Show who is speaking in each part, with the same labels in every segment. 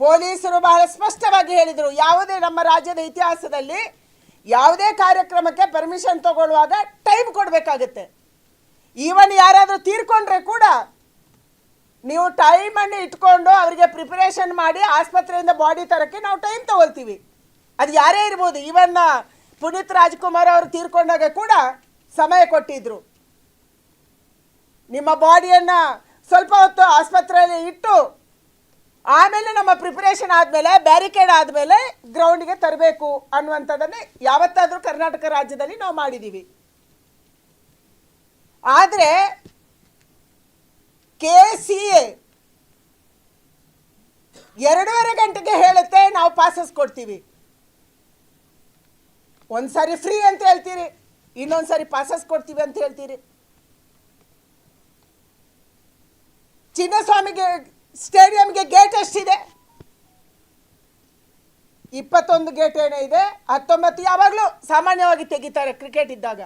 Speaker 1: ಪೊಲೀಸರು ಬಹಳ ಸ್ಪಷ್ಟವಾಗಿ ಹೇಳಿದರು, ಯಾವುದೇ ನಮ್ಮ ರಾಜ್ಯದ ಇತಿಹಾಸದಲ್ಲಿ ಯಾವುದೇ ಕಾರ್ಯಕ್ರಮಕ್ಕೆ ಪರ್ಮಿಷನ್ ತಗೊಳ್ಳುವಾಗ ಟೈಮ್ ಕೊಡಬೇಕಾಗುತ್ತೆ. ಈವನ್ ಯಾರಾದರೂ ತೀರ್ಕೊಂಡ್ರೆ ಕೂಡ ನೀವು ಟೈಮನ್ನು ಇಟ್ಕೊಂಡು ಅವರಿಗೆ ಪ್ರಿಪರೇಷನ್ ಮಾಡಿ ಆಸ್ಪತ್ರೆಯಿಂದ ಬಾಡಿ ತರಕ್ಕೆ ನಾವು ಟೈಮ್ ತಗೊಳ್ತೀವಿ. ಅದು ಯಾರೇ ಇರ್ಬೋದು ಈವನ್ ಪುನೀತ್ ರಾಜ್ಕುಮಾರ್ ಅವರು ತೀರ್ಕೊಂಡಾಗ ಕೂಡ ಸಮಯ ಕೊಟ್ಟಿದ್ರು. ನಿಮ್ಮ ಬಾಡಿಯನ್ನು ಸ್ವಲ್ಪ ಹೊತ್ತು ಆಸ್ಪತ್ರೆಯಲ್ಲಿ ಇಟ್ಟು ಆಮೇಲೆ ನಮ್ಮ ಪ್ರಿಪರೇಷನ್ ಆದಮೇಲೆ ಬ್ಯಾರಿಕೇಡ್ ಆದಮೇಲೆ ಗ್ರೌಂಡ್ಗೆ ತರಬೇಕು ಅನ್ನುವಂಥದ್ದನ್ನೇ ಯಾವತ್ತಾದರೂ ಕರ್ನಾಟಕ ರಾಜ್ಯದಲ್ಲಿ ನಾವು ಮಾಡಿದ್ದೀವಿ ಆದರೆ ಕೆ ಸಿ ಎ ಎರಡೂವರೆ ಗಂಟೆಗೆ ಹೇಳುತ್ತೆ, ನಾವು ಪಾಸಸ್ ಕೊಡ್ತೀವಿ. ಒಂದ್ಸಾರಿ ಫ್ರೀ ಅಂತ ಹೇಳ್ತೀರಿ, ಇನ್ನೊಂದ್ಸಾರಿ ಪಾಸಸ್ ಕೊಡ್ತೀವಿ ಅಂತ ಹೇಳ್ತೀರಿ. ಚಿನ್ನಸ್ವಾಮಿಗೆ ಸ್ಟೇಡಿಯಂಗೆ ಗೇಟ್ ಎಷ್ಟಿದೆ? ಇಪ್ಪತ್ತೊಂದು ಗೇಟ್ ಏನೋ ಇದೆ, ಹತ್ತೊಂಬತ್ತು ಯಾವಾಗಲೂ ಸಾಮಾನ್ಯವಾಗಿ ತೆಗಿತಾರೆ ಕ್ರಿಕೆಟ್ ಇದ್ದಾಗ.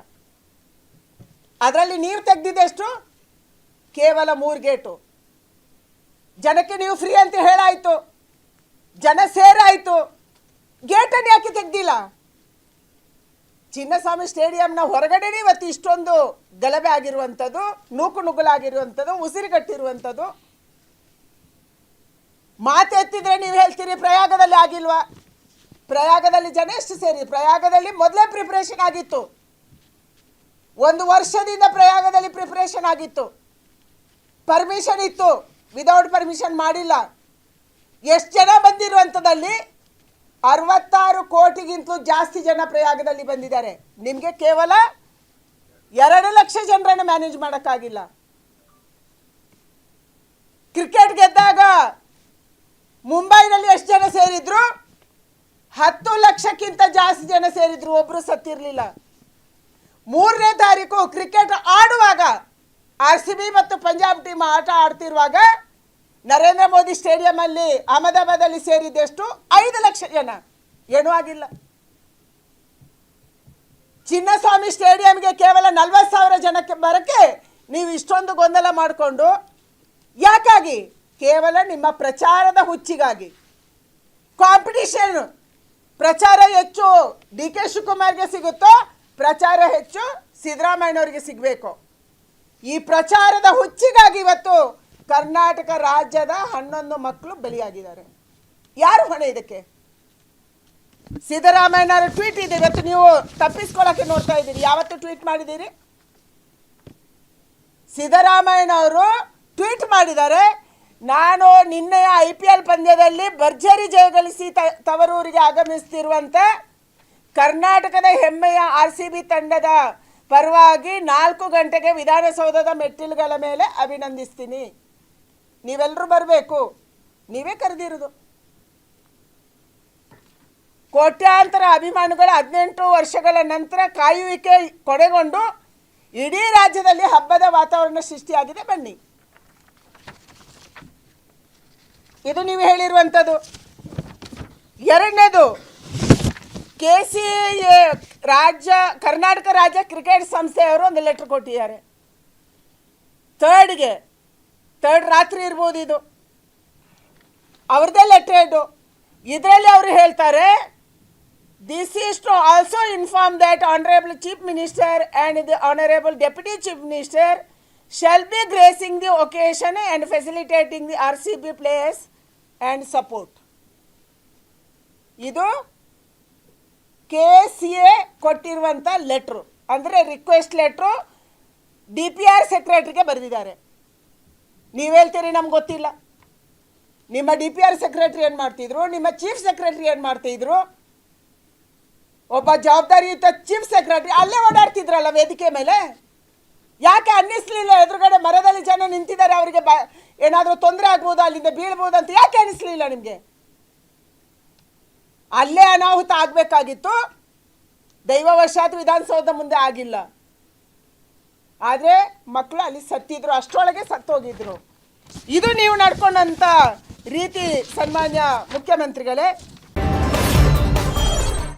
Speaker 1: ಅದರಲ್ಲಿ ನೀವು ತೆಗೆದಿದ್ದೆಷ್ಟು? ಕೇವಲ ಮೂರು ಗೇಟು ಜನಕ್ಕೆ ನೀವು ಫ್ರೀ ಅಂತ ಹೇಳಾಯಿತು. ಜನ ಸೇರಾಯಿತು. ಗೇಟನ್ನು ಯಾಕೆ ತೆಗ್ದಿಲ್ಲ? ಚಿನ್ನಸ್ವಾಮಿ ಸ್ಟೇಡಿಯಂನ ಹೊರಗಡೆನೇ ಇವತ್ತು ಇಷ್ಟೊಂದು ಗಲಭೆ ಆಗಿರುವಂಥದ್ದು, ನೂಕು ನುಗ್ಗಲಾಗಿರುವಂಥದ್ದು, ಉಸಿರುಗಟ್ಟಿರುವಂಥದ್ದು ಮಾತು ಎತ್ತಿದ್ರೆ ನೀವು ಹೇಳ್ತೀರಿ ಪ್ರಯಾಗದಲ್ಲಿ ಆಗಿಲ್ವಾ? ಪ್ರಯಾಗದಲ್ಲಿ ಜನ ಎಷ್ಟು ಸೇರಿ, ಪ್ರಯಾಗದಲ್ಲಿ ಮೊದಲೇ ಪ್ರಿಪ್ರೇಷನ್ ಆಗಿತ್ತು. ಒಂದು ವರ್ಷದಿಂದ ಪ್ರಯಾಗದಲ್ಲಿ ಪ್ರಿಪ್ರೇಷನ್ ಆಗಿತ್ತು. ಪರ್ಮಿಷನ್ ಇತ್ತು. ವಿದೌಟ್ ಪರ್ಮಿಷನ್ ಮಾಡಿಲ್ಲ. ಎಷ್ಟು ಜನ ಬಂದಿರುವಂಥದ್ದಲ್ಲಿ ಅರವತ್ತಾರು ಕೋಟಿಗಿಂತಲೂ ಜಾಸ್ತಿ ಜನ ಪ್ರಯಾಗದಲ್ಲಿ ಬಂದಿದ್ದಾರೆ. ನಿಮಗೆ ಕೇವಲ ಎರಡು ಲಕ್ಷ ಜನರನ್ನು ಮ್ಯಾನೇಜ್ ಮಾಡೋಕ್ಕಾಗಿಲ್ಲ ಕ್ರಿಕೆಟ್ ಗೆದ್ದಾಗ ಮುಂಬೈನಲ್ಲಿ ಎಷ್ಟು ಜನ ಸೇರಿದ್ರು? ಹತ್ತು ಲಕ್ಷಕ್ಕಿಂತ ಜಾಸ್ತಿ ಜನ ಸೇರಿದ್ರು, ಒಬ್ರು ಸತ್ತಿರಲಿಲ್ಲ. ಮೂರನೇ ತಾರೀಕು ಕ್ರಿಕೆಟ್ ಆಡುವಾಗ ಆರ್ ಸಿ ಬಿ ಮತ್ತು ಪಂಜಾಬ್ ಟೀಮ್ ಆಟ ಆಡ್ತಿರುವಾಗ ನರೇಂದ್ರ ಮೋದಿ ಸ್ಟೇಡಿಯಂಲ್ಲಿ ಅಹಮದಾಬಾದಲ್ಲಿ ಸೇರಿದ್ದೆಷ್ಟು? ಐದು ಲಕ್ಷ ಜನ. ಏನೂ ಆಗಿಲ್ಲ. ಚಿನ್ನಸ್ವಾಮಿ ಸ್ಟೇಡಿಯಂಗೆ ಕೇವಲ ನಲ್ವತ್ತು ಸಾವಿರ ಜನಕ್ಕೆ ಬರಕ್ಕೆ ನೀವು ಇಷ್ಟೊಂದು ಗೊಂದಲ ಮಾಡಿಕೊಂಡು, ಯಾಕಾಗಿ? ಕೇವಲ ನಿಮ್ಮ ಪ್ರಚಾರದ ಹುಚ್ಚಿಗಾಗಿ. ಕಾಂಪಿಟಿಷನ್ ಪ್ರಚಾರ ಹೆಚ್ಚು ಡಿ ಕೆ ಶಿವಕುಮಾರ್ಗೆ ಸಿಗುತ್ತೋ, ಪ್ರಚಾರ ಹೆಚ್ಚು ಸಿದ್ದರಾಮಯ್ಯನವ್ರಿಗೆ ಸಿಗಬೇಕು. ಈ ಪ್ರಚಾರದ ಹುಚ್ಚಿಗಾಗಿ ಇವತ್ತು ಕರ್ನಾಟಕ ರಾಜ್ಯದ ಹನ್ನೊಂದು ಮಕ್ಕಳು ಬಲಿಯಾಗಿದ್ದಾರೆ. ಯಾರು ಹೊಣೆ ಇದಕ್ಕೆ? ಸಿದ್ದರಾಮಯ್ಯನವರ ಟ್ವೀಟ್ ಇದೆ, ಇವತ್ತು ನೀವು ತಪ್ಪಿಸ್ಕೊಳ್ಳೋಕೆ ನೋಡ್ತಾ ಇದ್ದೀರಿ. ಯಾವತ್ತು ಟ್ವೀಟ್ ಮಾಡಿದ್ದೀರಿ? ಸಿದ್ದರಾಮಯ್ಯನವರು ಟ್ವೀಟ್ ಮಾಡಿದ್ದಾರೆ ನಾನು ನಿನ್ನೆಯ ಐ ಪಿ ಎಲ್ ಪಂದ್ಯದಲ್ಲಿ ಭರ್ಜರಿ ಜಯಗಳಿಸಿ ತವರೂರಿಗೆ ಆಗಮಿಸ್ತಿರುವಂಥ ಕರ್ನಾಟಕದ ಹೆಮ್ಮೆಯ ಆರ್ ಸಿ ಬಿ ತಂಡದ ಪರವಾಗಿ ನಾಲ್ಕು ಗಂಟೆಗೆ ವಿಧಾನಸೌಧದ ಮೆಟ್ಟಿಲುಗಳ ಮೇಲೆ ಅಭಿನಂದಿಸ್ತೀನಿ. ನೀವೆಲ್ಲರೂ ಬರಬೇಕು. ನೀವೇ ಕರೆದಿರೋದು. ಕೋಟ್ಯಾಂತರ ಅಭಿಮಾನಿಗಳು ಹದಿನೆಂಟು ವರ್ಷಗಳ ನಂತರ ಕಾಯುವಿಕೆ ಕೊನೆಗೊಂಡು ಇಡೀ ರಾಜ್ಯದಲ್ಲಿ ಹಬ್ಬದ ವಾತಾವರಣ ಸೃಷ್ಟಿಯಾಗಿದೆ ಬನ್ನಿ. ಇದು ನೀವು ಹೇಳಿರುವಂಥದ್ದು. ಎರಡನೇದು ಕೆ ಸಿ ಎ ರಾಜ್ಯ, ಕರ್ನಾಟಕ ರಾಜ್ಯ ಕ್ರಿಕೆಟ್ ಸಂಸ್ಥೆಯವರು ಒಂದು ಲೆಟ್ರ್ ಕೊಟ್ಟಿದ್ದಾರೆ. ಥರ್ಡ್ಗೆ ಥರ್ಡ್ ರಾತ್ರಿ ಇರ್ಬೋದು ಇದು. ಅವ್ರದ್ದೇ ಲೆಟ್ರ್ ಇದು ಇದರಲ್ಲಿ ಅವರು ಹೇಳ್ತಾರೆ this is to also inform that honourable chief minister and the honourable deputy chief minister shall be gracing the occasion and facilitating the R C B players and support ಇದು K C A ಕೊಟ್ಟಿರುವಂಥ letter ಅಂದರೆ request letter D P R ಸೆಕ್ರೆಟ್ರಿಗೆ ಬರೆದಿದ್ದಾರೆ. ನೀವು ಹೇಳ್ತೀರಿ ನಮ್ಗೆ ಗೊತ್ತಿಲ್ಲ. ನಿಮ್ಮ D P R secretary ಏನು ಮಾಡ್ತಿದ್ರು, ನಿಮ್ಮ ಚೀಫ್ ಸೆಕ್ರೆಟ್ರಿ ಏನು ಮಾಡ್ತಿದ್ರು, ಒಬ್ಬ ಜವಾಬ್ದಾರಿಯುತ ಚೀಫ್ ಸೆಕ್ರೆಟ್ರಿ ಅಲ್ಲೇ ಓಡಾಡ್ತಿದ್ರಲ್ಲ ವೇದಿಕೆ ಮೇಲೆ? ಯಾಕೆ ಅನ್ನಿಸ್ಲಿಲ್ಲ ಎದುರುಗಡೆ ಮರದಲ್ಲಿ ಜನ ನಿಂತಿದ್ದಾರೆ, ಅವರಿಗೆ ಬ, ಏನಾದರೂ ತೊಂದರೆ ಆಗ್ಬೋದು, ಅಲ್ಲಿಂದ ಬೀಳ್ಬೋದು ಅಂತ ಯಾಕೆ ಅನ್ನಿಸ್ಲಿಲ್ಲ ನಿಮಗೆ? ಅಲ್ಲೇ ಅನಾಹುತ ಆಗಬೇಕಾಗಿತ್ತು. ದೈವವಶಾತ್ ವಿಧಾನಸೌಧ ಮುಂದೆ ಆಗಿಲ್ಲ. ಆದರೆ ಮಕ್ಕಳು ಅಲ್ಲಿ ಸತ್ತಿದ್ರು, ಅಷ್ಟರೊಳಗೆ ಸತ್ತೋಗಿದ್ರು. ಇದು ನೀವು ನಡ್ಕೊಂಡಂಥ ರೀತಿ ಸನ್ಮಾನ್ಯ ಮುಖ್ಯಮಂತ್ರಿಗಳೇ